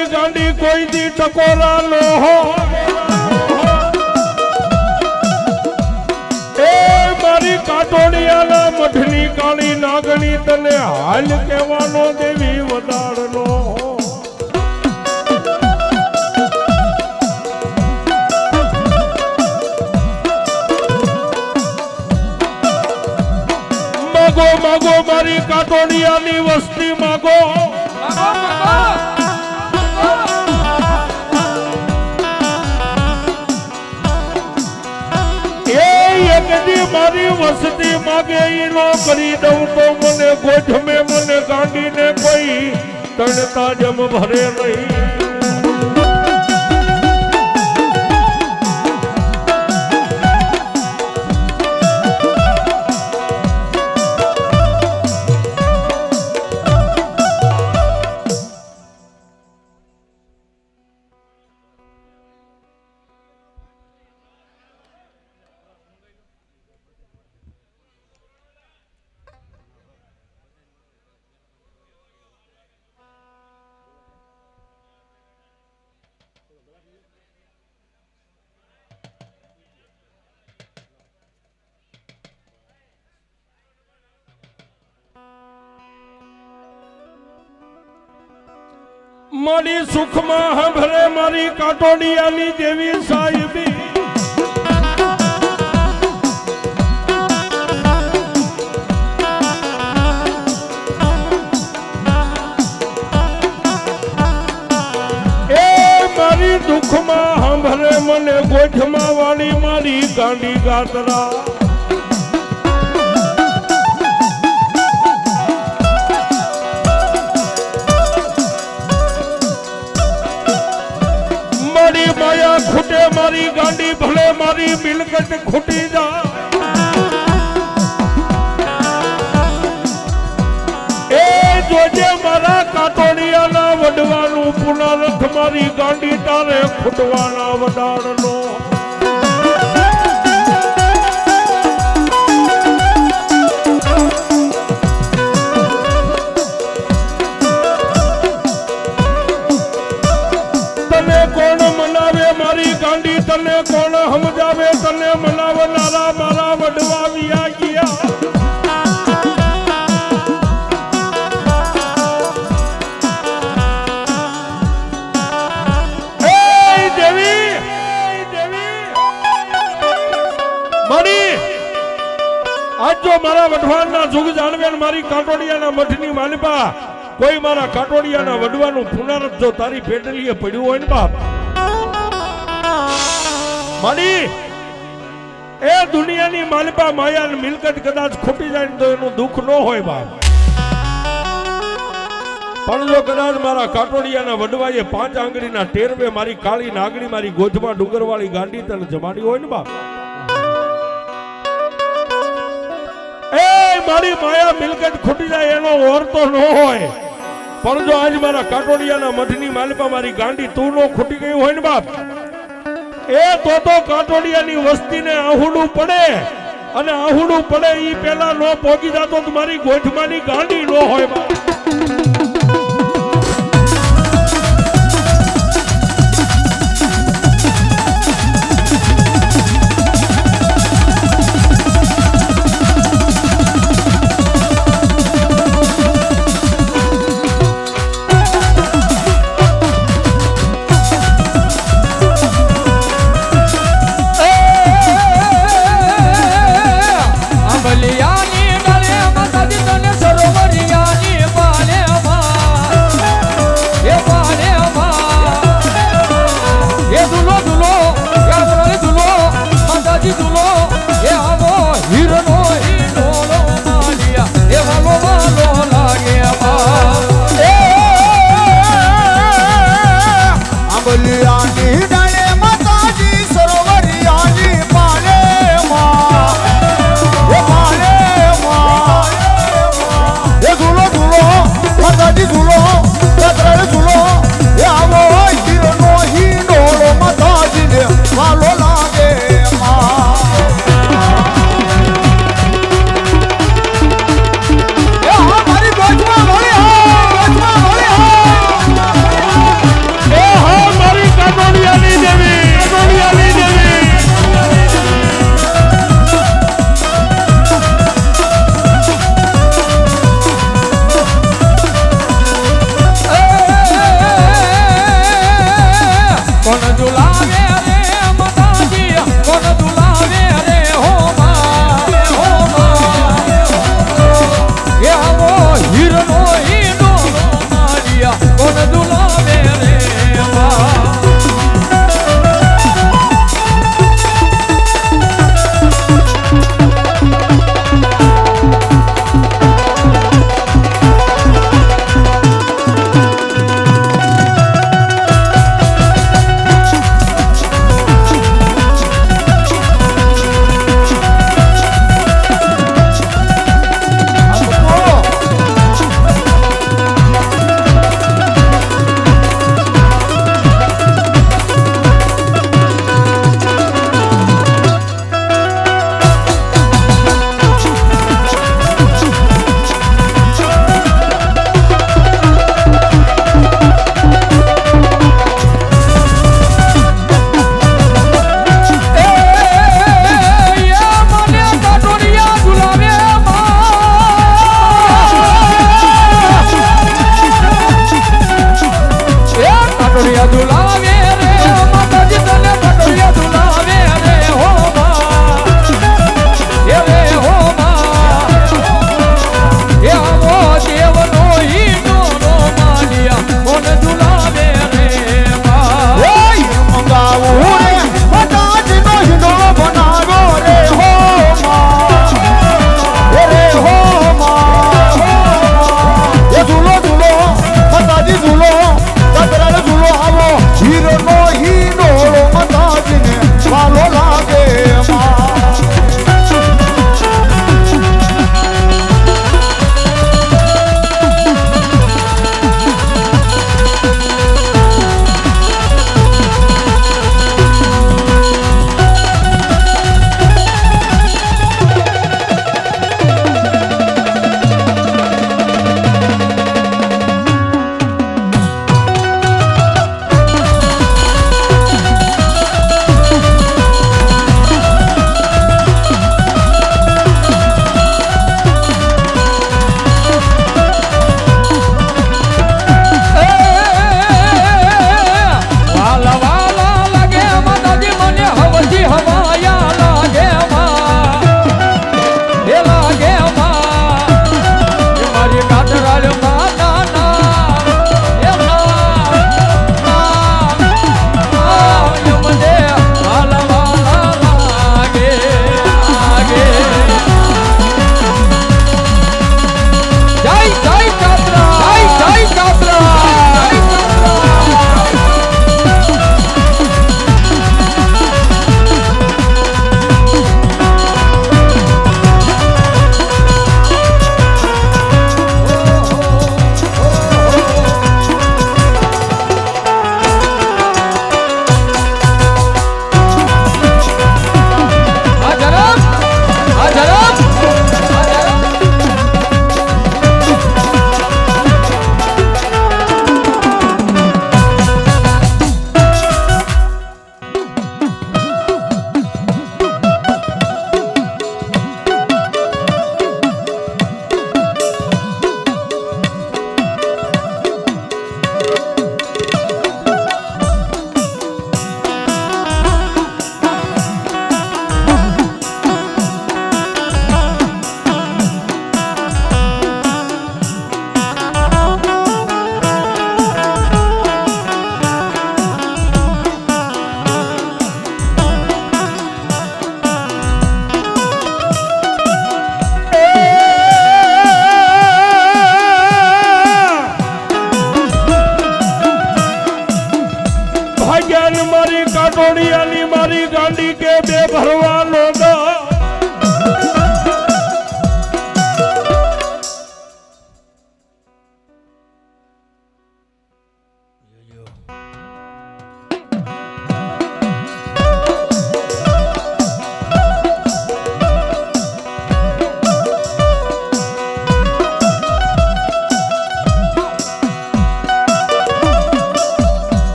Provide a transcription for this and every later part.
મારી ગાડી કોઈ દી ટકોરા નો હો. એ મારી કાટોડિયાના મઠની કાળી નાગણી તને હાલ કહેવાનો દેવી વદાળનો માગો માગો મારી કાટોડિયાની વસ્તી માગો. વસ્તી માગે ઈ નો કરી દઉં તો મને ગોઠમે, મને ગાંડીને કોઈ તણતા જમ ભરે નહીં. મારી સુખમાં હંભરે મારી કાટોડિયાની દેવી સાહેબી. દુઃખમાં હંભરે મને ગોઠમાં વાળી મારી ગાંડી ગાતરા. મારી ગાંડી ભલે મારી મિલકત ખૂટી જા એ જોજે મારા કાટોડિયાના વડવાનું પુનરથ મારી ગાંડી તારે ખૂટવાના વડાડનો વઢવાણના જુગ જાણવે મારી કાટોડિયાના મઠની માલિપા. કોઈ મારા કાટોડિયાના વડવાનું પુનરત જો તારી પેટલીએ પડ્યું હોય ને બાપ. માડી, એ દુનિયાની માલિપા માયા મિલકત કદાચ ખોટી જાય તો એનું દુઃખ ન હોય બાપ. પણ જો કદાચ મારા કાટોડિયાના વડવાએ પાંચ આંગળીના ટેરવે મારી કાળી નાગડી મારી ગોધમાં ડુંગરવાળી ગાંડી તને જમાડી હોય ને બાપ. મારી માયા મિલકત ખૂટી જાય એનો ઓર તો ન હોય. પણ જો આજ મારા કાટોડિયાના મઠની માલિપા મારી ગાંડી તું નો ખૂટી ગઈ હોય ને બાપ, એ તો તો કાટોડિયાની વસ્તીને આહુડું પડે અને આહુડું પડે એ પેલા નો પોગી જતો મારી ગોઠમાની ગાંડી નો હોય બાપ.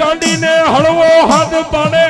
ગાંડીને હળવો હાથ પાડે.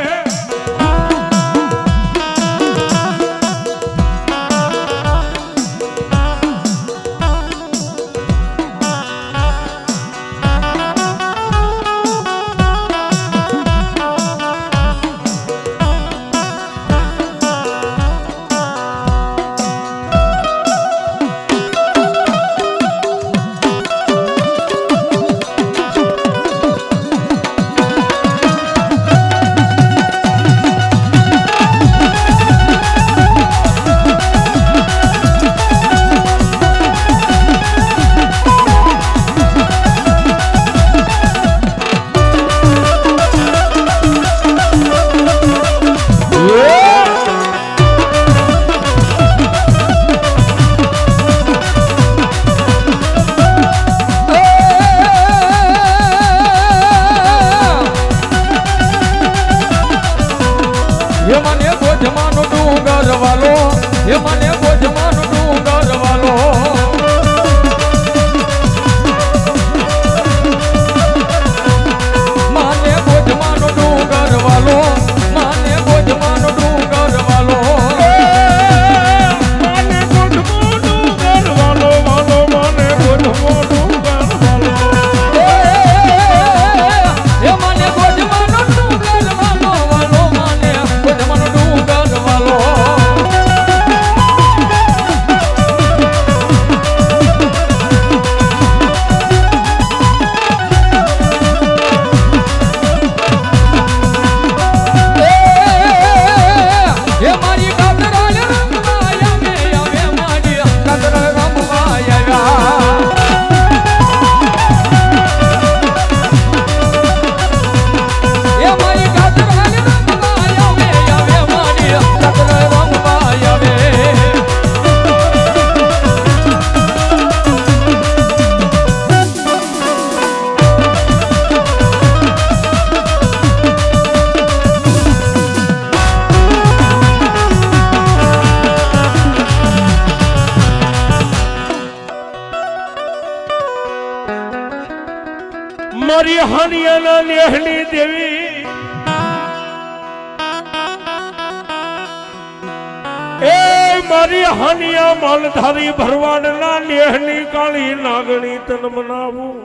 માલધારી ભરવાડના નેહની કાળી નાગણી તન બનાવું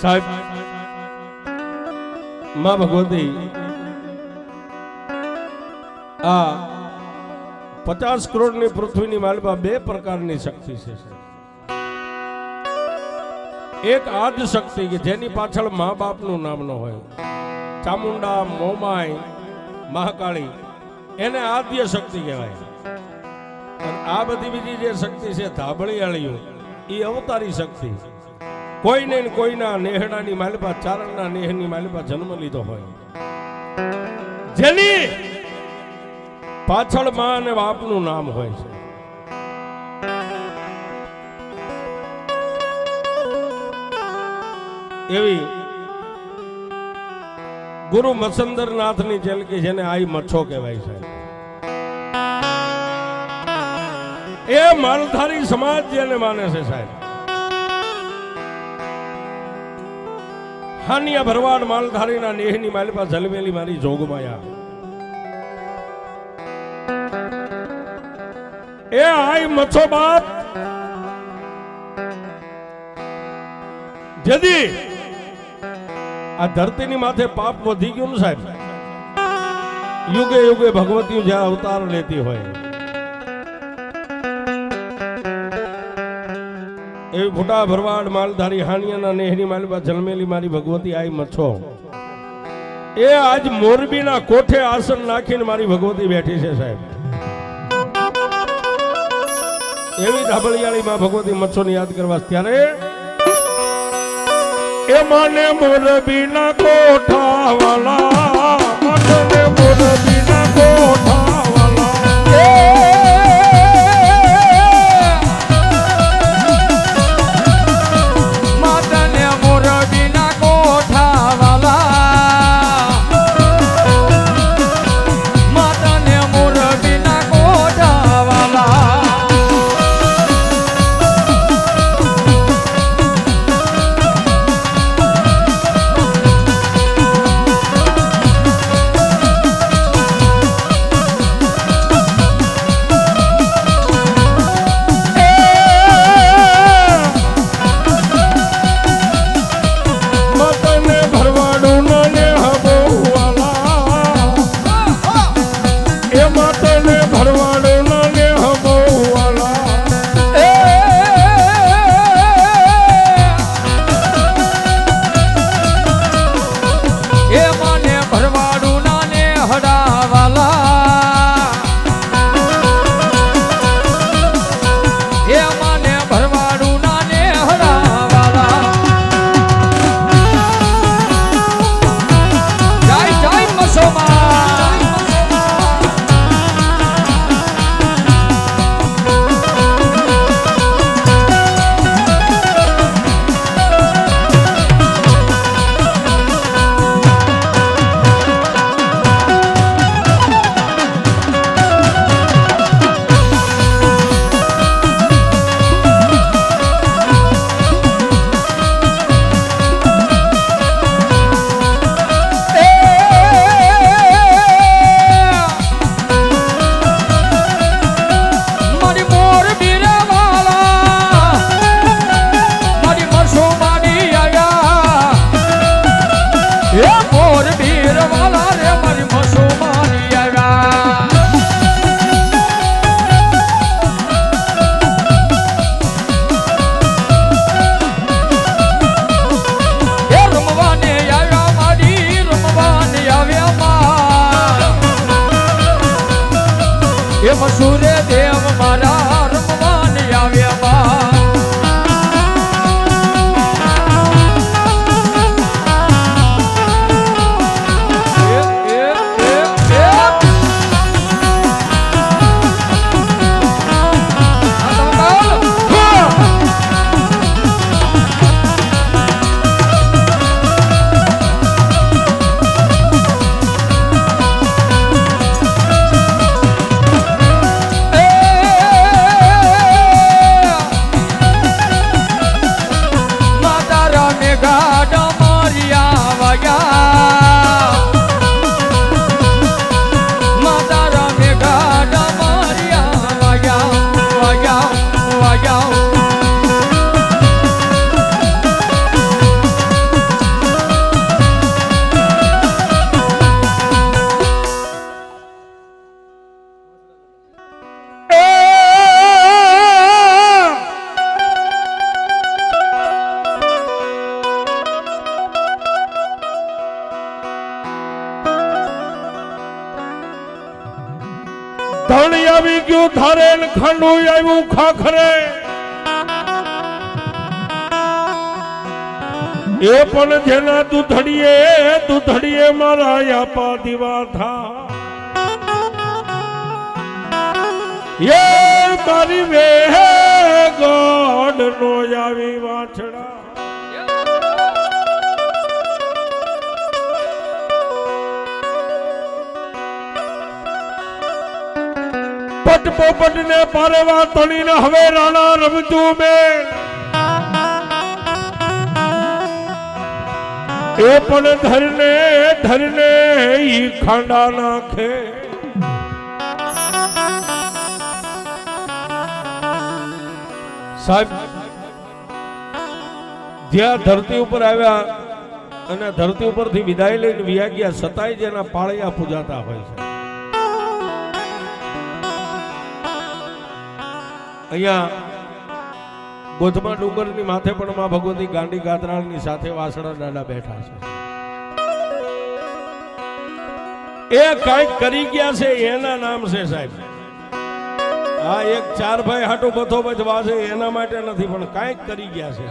સાહેબ, માં ભગવતી, આ પચાસ કરોડની પૃથ્વીની માલમાં બે પ્રકારની શક્તિ છે એક આદ શક્તિ કે જેની પાછળ મા બાપનું નામ ન હોય. ચામુંડા મોમાય મહાકાળી, એને આદ્ય શક્તિ કહેવાય. અને આ બધી બીજી જે શક્તિ છે, ધાબળીયાળીઓ એ અવતારી શક્તિ. કોઈને કોઈના નેહડાની માલિપા, ચારણના નેહની માલિપા જન્મ લીધો હોય. જેની પાછળમાં અને બાપનું નામ હોય છે. એવી ગુરુ મસંદરનાથની જેલ કે જેને આઈ મચ્છો કહેવાય છે. એ માલધારી સમાજ જેને માને છે સાહેબ. હાનિયા ભરવાડ માલધારીના નેહની માલિપા જલમેલી મારી જોગમાયા. એ આઈ મચ્છો બાપ જદી આ ધરતીની માથે પાપ વધી ગયું ને સાહેબ? યુગે યુગે ભગવતી જ્યાં અવતાર લેતી હોય. એવી ફોટા ભરવાડ માલધારી હાનિયાના નેહરી માલબા જન્મેલી મારી ભગવતી આઈ મચ્છો. એ આજ મોરબીના કોઠે આસન નાખીને મારી ભગવતી બેઠી છે સાહેબ. એવી ધાબળિયાળી માં ભગવતી મચ્છોને યાદ કરવા ત્યારે એ માને મોરબીના કોઠા વાલા મઠને મોરબીના કોઠાવાલા એ ગયું ધારે ખંડુ આવ્યું ખાખરે. એ પણ જેના દૂધડીએ દૂધડીએ મારા યાપા દીવા થા. એ મારી વે ગોડ નો આવી વાછડા. પટ પોપટ ને પારેવા તણીને હવે રાણા રમજુ બે એ પણ ધરને ધરને, ઈ ખાંડા નાખે. સાહેબ, જ્યાં ધરતી ઉપર આવ્યા અને ધરતી ઉપરથી વિદાય લઈને વિયા ગયા સતાય જેના પાળિયા પૂજાતા હોય છે. અહીંયા ગોધમા ડુંગરની માથે પણ માં ભગવતી ગાંડી ગાત્રાળની સાથે વાસણા દાદા બેઠા છે. એ કાંઈક કરી ગયા છે એના નામ છે સાહેબ. આ એક ચાર ભાઈ હાટો બથો બચ વાસે એના માટે નથી પણ કાંઈક કરી ગયા છે.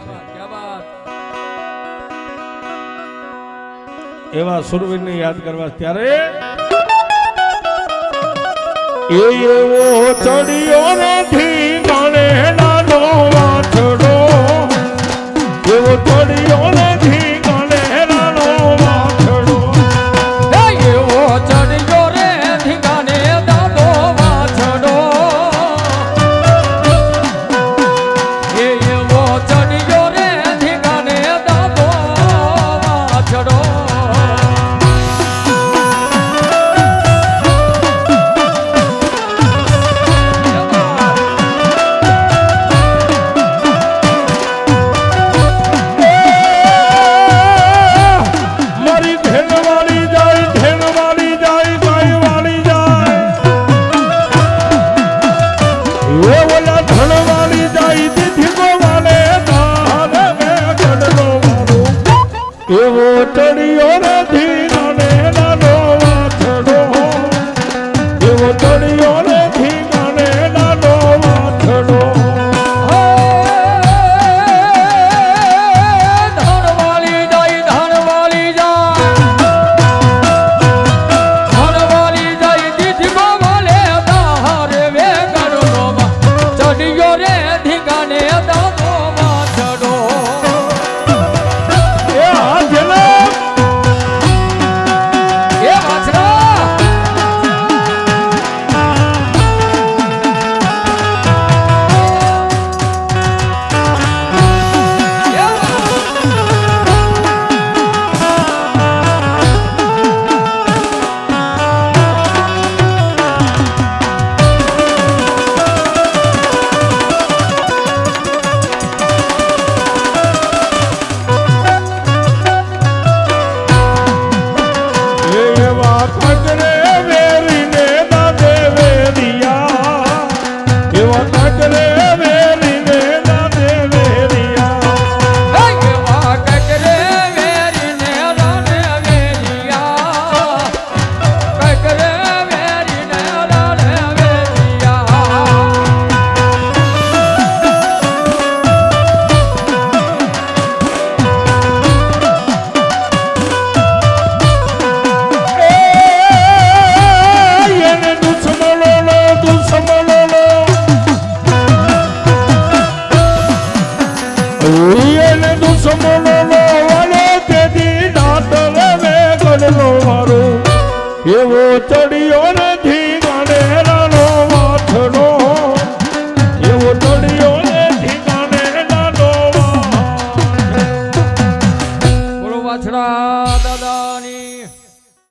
એવા સુરવીરને યાદ કરવા ત્યારે એ એવો ચડિયો નથી ગણે નાનો વાછડો. એવો ચડિયો નથી.